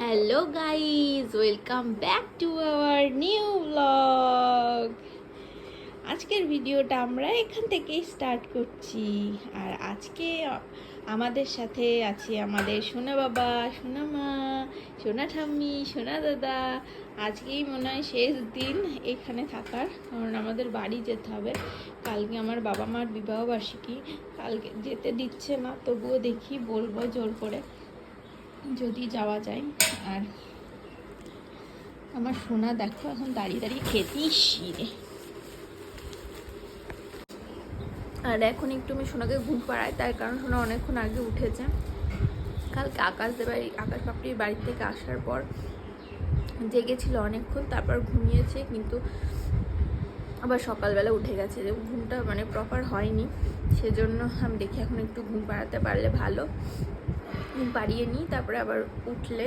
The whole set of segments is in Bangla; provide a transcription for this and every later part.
Hello guys welcome back to our new blog আজকের ভিডিওটা আমরা এখান থেকেই স্টার্ট করছি। আর আজকে আমাদের সাথে আছে আমাদের সোনা বাবা, সোনা মা, সোনা ঠাম্মি, সোনা দাদা। আজকেই মনে হয় শেষ দিন এখানে থাকার, কারণ আমাদের বাড়ি যেতে হবে। কালকে আমার বাবা মার বিবাহবার্ষিকী কালকে যেতে দিচ্ছে না তবুও দেখি বলব জোর করে। যদি যাওয়া যায়। আর আমার সোনা দেখো, এখন দাঁড়িয়ে দাঁড়িয়ে খেতেই শিরে আর এখন একটু আমি সোনাকে ঘুম পাড়াই, তার কারণ সোনা অনেকক্ষণ আগে উঠেছে। কালকে আকাশ বাড়ি, আকাশ পাপড়ির বাড়ি থেকে আসার পর জেগেছিল অনেকক্ষণ, তারপর ঘুমিয়েছে, কিন্তু আবার সকালবেলা উঠে গেছে। যে ঘুমটা মানে প্রপার হয়নি, সেজন্য আমি দেখি এখন একটু ঘুম পাড়াতে পারলে ভালো। পাড়িয়ে নিই, তারপরে আবার উঠলে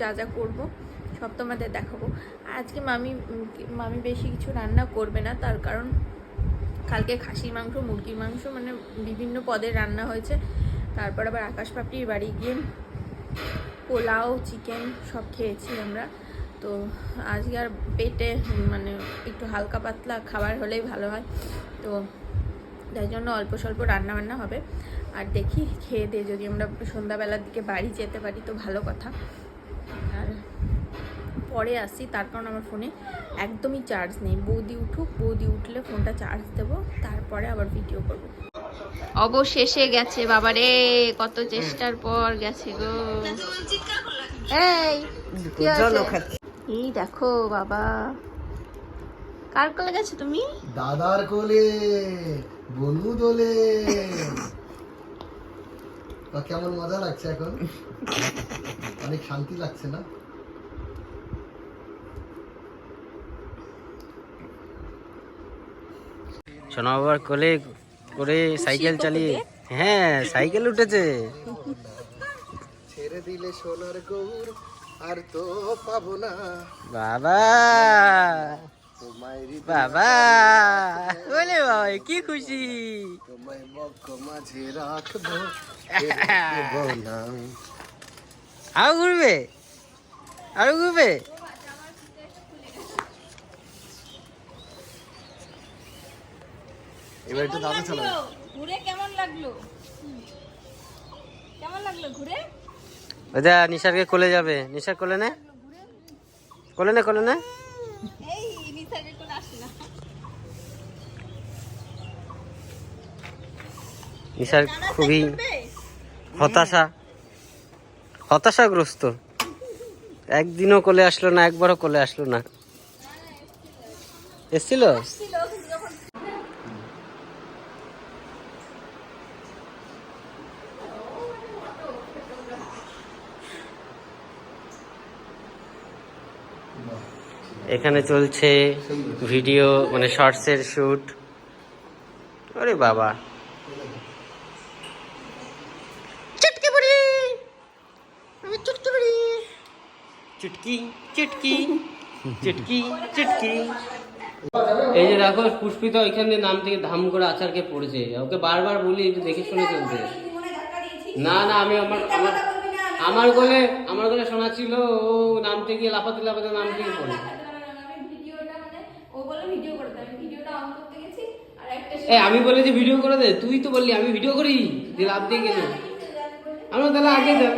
যা যা করব, সব তোমাদের দেখাবো। আজকে মামি মামি বেশি কিছু রান্না করবে না, তার কারণ কালকে খাসির মাংস, মুরগির মাংস মানে বিভিন্ন পদের রান্না হয়েছে। তারপর আবার আকাশ পাপড়ির বাড়ি গিয়ে পোলাও, চিকেন সব খেয়েছি আমরা। তো আজকে আর পেটে মানে একটু হালকা পাতলা খাবার হলেই ভালো হয়। তো তাই জন্য অল্প স্বল্প রান্না বান্না হবে। আর দেখি খেয়ে দিয়ে যদি আমরা সন্ধ্যাবেলার দিকে বাড়ি যেতে পারি তো ভালো কথা। আর পরে আসি তার কারণ আমার ফোনে একদমই চার্জ নেই। বৌদি উঠুক বৌদি উঠলে ফোনটা চার্জ দেবো তারপরে আবার ভিডিও করব। অবশেষে গেছে বাবারে কত চেষ্টার পর গেছে গো। এই এই দেখো বাবা। কার কোলে গেছো তুমি? দাদার কোলে বনু দোলে। তা কেমন মজা লাগছে এখন? অনেক শান্তি লাগছে না? সোনা বাবার কোলে করে সাইকেল চালিয়ে হ্যাঁ সাইকেল উঠেছে। ছেড়ে দিলে সোনার গৌর আর তো পাবো না। বাবা! বাবা বলে বাবা কি খুশি। তোমায় মক্ক মাঝে রাখব আরও ঘুরবে? আরও ঘুরবে? এবার একটু দাদা চালাবে ঘুরে কেমন লাগল? কেমন লাগল ঘুরে? ওটা নিশারকে কোলে যাবে। নিশার কোলে নে। কোলে নে কোলে নে এই নিসারের কোন আসে না নিশার খুবই হতাশা, হতাশাগ্রস্ত। একদিনও কোলে আসলো না, একবারও কোলে আসলো না। এসছিল? এখানে চলছে ভিডিও মানে শর্টসের শুট। আরে বাবা চুটকি বুড়ি আমি চুটকি বুড়ি চুটকি চুটকি চুটকি চুটকি। এই যে দেখো পুষ্পিতা ওইখানে নাম থেকে ধাম করে আচারকে পড়েছে। ওকে বারবার বলি একটু দেখে শুনে চলতে। না না আমি আমার আমার আমার কোলে আমার কোলে শোনা ছিল ও নাম থেকে লাফাতে লাফাতে নাম থেকে পড়ে। ও বলে ভিডিও করতে আমি ভিডিওটা অন করতে গেছি আর একটা এ আমি বলে যে ভিডিও করে দে তুই তো বললি আমি ভিডিও করি। দিয়ে লাভ দিয়ে গেল। আমরা তাহলে আগে দেখ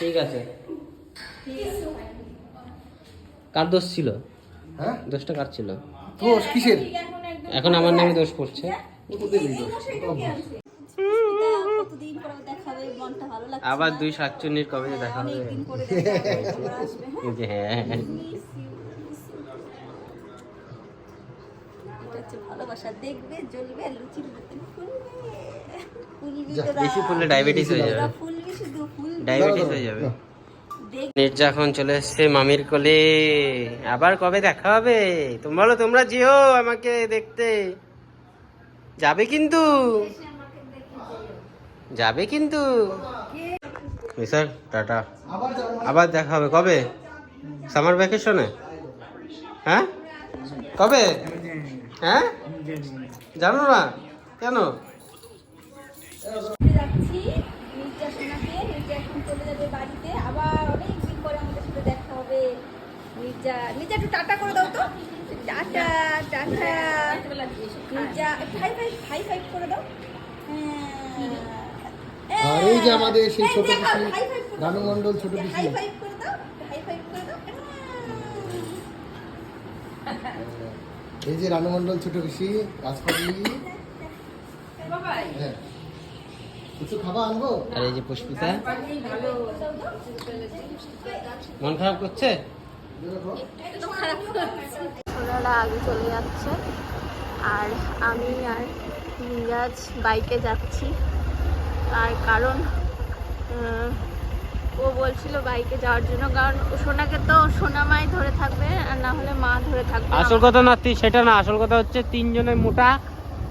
ঠিক আছে। কার দোষ ছিল? হ্যাঁ? দোষটা কার ছিল? দোষ কিসের? এখন আমার নামে দোষ পড়ছে। ওদেরই দোষ কতদিন পরে দেখাবে মনটা ভালো লাগছে আবার দুই শাকচুন্নির কবে দেখা হবে? দিন পরে দেখাবে তোমরা আসবে হ্যাঁ এই যে এটা হচ্ছে ভালোবাসা দেখবে জ্বলবে লুচির মতন ফুলবে ফুলবি বেশি ফুললে ডায়াবেটিস হয়ে যাবে। ফুলবি শুধু ডায়াবেটিস হয়ে যাবে। নির্জা এখন চলে এসছে মামির কোলে। আবার কবে দেখা হবে? তুমি বলো, তোমরা যেও আমাকে দেখতে। যাবে কিন্তু। যাবে কিন্তু। Sir, tata. আবার দেখা হবে, কবে? সামার ভ্যাকেশনে? হ্যাঁ? কবে? হ্যাঁ? জানো না? কেন নির্জা সোনাকে নির্জা এখন চলে যাবে বাড়িতে। আবার অনেক দিন পরে আমাদের সাথে দেখা হবে। মির্জা মির্জা একটু টাটা করে দাও তো। Tata tata. একটু হাই ফাইভ হাই ফাইভ করে দাও। হ্যাঁ। আর এই যে আমাদের সেই এই ছোট পিসি। রানু মণ্ডল ছোট পিসি। হাই ফাইভ করে দাও হাই ফাইভ করে দাও। এই যে রানু মণ্ডল ছোট পিসি রাজপাটি হ্যাঁ। কিছু খাবার আনব? আর এই যে পুষ্পিতা? মন খারাপ করছে? ওনারা আগে চলে যাচ্ছে। আর আমি আর মিরাজ বাইকে যাচ্ছি। তার কারণ ও বলছিল বাইকে যাওয়ার জন্য। কারণ সোনাকে তো সোনামাই ধরে থাকবে আর না হলে মা ধরে থাকবে আসল কথা না সেটা না। আসল কথা হচ্ছে তিনজনের মোটা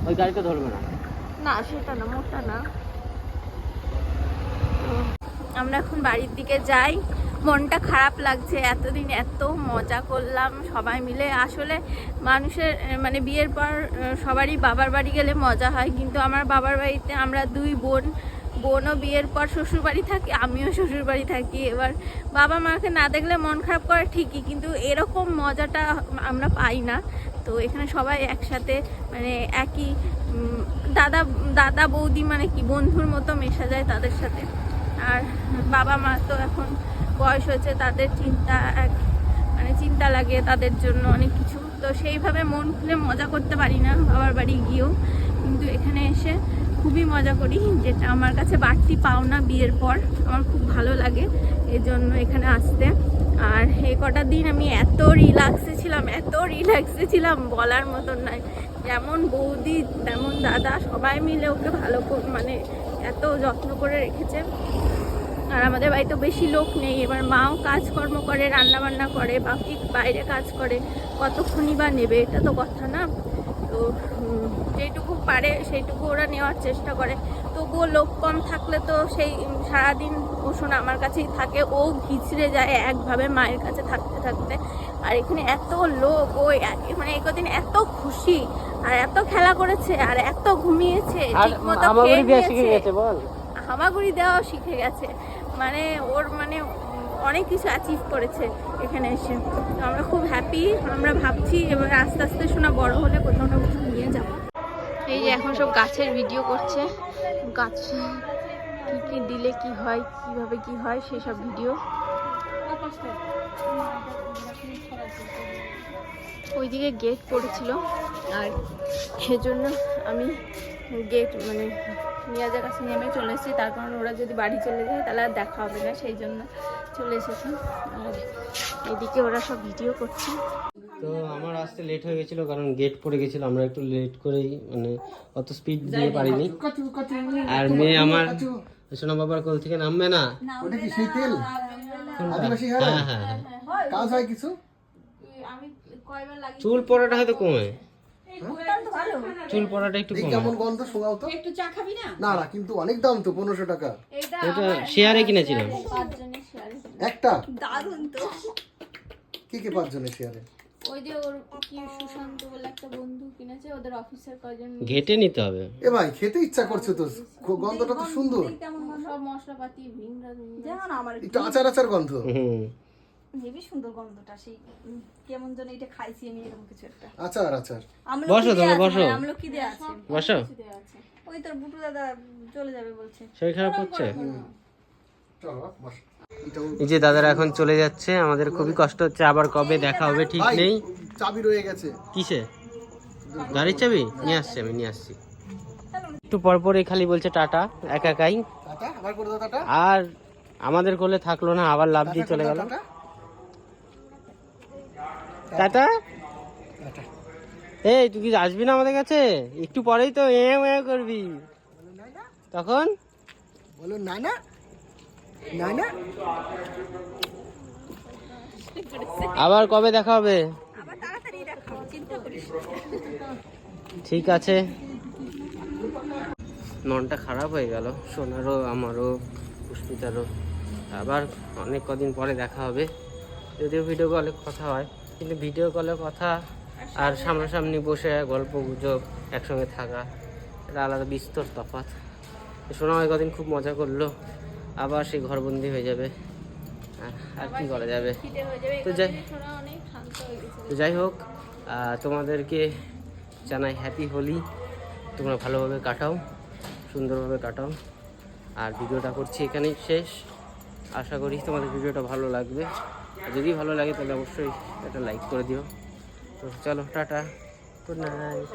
ওই গাড়িতে ধরবে না। না সেটা না মোটা না। আমরা এখন বাড়ির দিকে যাই। মনটা খারাপ লাগছে, এতদিন এত মজা করলাম সবাই মিলে। আসলে মানুষের মানে বিয়ের পর সবারই বাবার বাড়ি গেলে মজা হয়। কিন্তু আমার বাবার বাড়িতে আমরা দুই বোন, বোনও বিয়ের পর শ্বশুর বাড়ি থাকি, আমিও শ্বশুর বাড়ি থাকি। এবার বাবা মাকে না দেখলে মন খারাপ করে ঠিকই, কিন্তু এরকম মজাটা আমরা পাই না। তো এখানে সবাই একসাথে মানে একই দাদা দাদা বৌদি মানে কি বন্ধুর মতো মেশা যায় তাদের সাথে। আর বাবা মা তো এখন বয়স হয়েছে, তাদের চিন্তা এক মানে চিন্তা লাগে তাদের জন্য অনেক কিছু। তো সেইভাবে মন খুলে মজা করতে পারি না বাবার বাড়ি গিয়েও। কিন্তু এখানে এসে খুবই মজা করি, যেটা আমার কাছে বাড়তি পাওনা বিয়ের পর। আমার খুব ভালো লাগে এই জন্য এখানে আসতে। আর এই কটা দিন আমি এত রিল্যাক্সে ছিলাম, এত রিল্যাক্সে ছিলাম, বলার মতন নয় যেমন বৌদি, তেমন দাদা, সবাই মিলে ওকে ভালো মানে এত যত্ন করে রেখেছে। আর আমাদের বাড়িতে বেশি লোক নেই। এবার মাও কাজকর্ম করে রান্না বান্না করে বা বাকি বাইরে কাজ করে। কতক্ষণই বা নেবে, এটা তো কথা না। তো যেটুকু পারে সেইটুকু ওরা নেওয়ার চেষ্টা করে। তবুও লোক কম থাকলে তো সেই সারাদিন ওষুধ আমার কাছেই থাকে। ও ঘিচড়ে যায় একভাবে মায়ের কাছে থাকতে থাকতে। আর এখানে এত লোক ও মানে এই কদিন এত খুশি আর এত খেলা করেছে আর এত ঘুমিয়েছে আর ঠিকমতো আমার খেয়ে বিয়ে শিখে নিয়েছে। গেছে বল। হামাগুড়ি দেওয়াও শিখে গেছে। মানে ওর মানে অনেক কিছু অ্যাচিভ করেছে এখানে এসে। তো আমরা খুব হ্যাপি আমরা ভাবছি এবার আস্তে আস্তে শোনা বড় হলে কোথাও না কোথাও নিয়ে যাব। এই যে এখন সব গাছের ভিডিও করছে। গাছ কি কি দিলে কি হয়, কীভাবে কি হয় সেসব ভিডিও ওইদিকে গেট পড়েছিল, আর সেজন্য আমি গেট মানে নিয়াজের কাছে নেমে চলে এসেছি। তার কারণ ওরা যদি বাড়ি চলে যায়, তাহলে আর দেখা হবে না, সেই জন্য চলে এসেছি। আর এদিকে ওরা সব ভিডিও করছে। তো আমার আসতে লেট হয়ে গেছিল কারণ গেট পড়ে গেছিল আমরা একটু লেট করেই মানে অত স্পিড দিয়ে পারিনি। আর মেয়ে আমার সোনা বাবার কোল থেকে নামবে না? ওটা কি সেই তেল? আদিবাসী হ্যাঁ? হ্যাঁ হ্যাঁ কাজ হয় কিছু? আমি কয়বার লাগে চুল পড়াটা হয়তো কমে। চুল পড়াটা একটু কমে। কেমন গন্ধ? শোনাও তো। একটু চা খাবি না? না না কিন্তু অনেক দাম তো পনেরোশো টাকা। এটা শেয়ারে কিনেছিলাম। একটা? দারুণ তো। কি কি পাঁচজনের শেয়ারে? ওই যে ওর কি সুশান্ত বলে একটা বন্ধু কিনেছে ওদের অফিসের কয়জন ঘেটে নিতে হবে। এ ভাই খেতে ইচ্ছা করছে তো। গন্ধটা তো সুন্দর। কেমন সব মশলাপাতি ভিমরা যেমন আমার একটু আচার আচার গন্ধ। হুম। হেবি সুন্দর গন্ধটা সেই কেমন যেন এটা খাইছি আমি এরকম কিছু একটা। আচার আচার। বসো দেয়া তোমরা, আছে, বসো। মানে আমলকি দেয়া আছে। বসো। ওই তোর বুটু দাদা চলে যাবে বলছে। শরীর খারাপ এটাও এই যে দাদারা এখন চলে যাচ্ছে আমাদের খুবই কষ্ট হচ্ছে আবার কবে দেখা হবে ঠিক নেই। চাবি রয়ে গেছে। কিসে? গাড়ির চাবি? নিয়ে আসছি আমি নিয়ে আসছি। একটু পর পরে খালি বলছে টাটা একা একাই আর আমাদের কোলে থাকল না আবার লাভ দিয়ে চলে গেল। টাটা। এই তুই কি আসবি না আমাদের কাছে? একটু পরেই তো এ এ করবি। তখন? বলো না না না না আবার কবে দেখা হবে? ঠিক আছে। মনটা খারাপ হয়ে গেল সোনারও আমারও পুষ্পিতারও। আবার অনেক কদিন পরে দেখা হবে। যদিও ভিডিও কলে কথা হয় কিন্তু ভিডিও কলে কথা আর সামনাসামনি বসে গল্প গুজব একসঙ্গে থাকা এটা আলাদা বিস্তর তফাৎ। সোনা কদিন খুব মজা করল। আবার সে ঘরবন্দি হয়ে যাবে। আর কি করা যাবে? তো যাই- তো যাই হোক তোমাদেরকে জানাই হ্যাপি হোলি তোমরা ভালোভাবে কাটাও সুন্দরভাবে কাটাও। আর ভিডিওটা করছি এখানেই শেষ। আশা করি তোমাদের ভিডিওটা ভালো লাগবে। আর যদি ভালো লাগে তাহলে অবশ্যই একটা লাইক করে দিও। তো চলো টাটা। Good night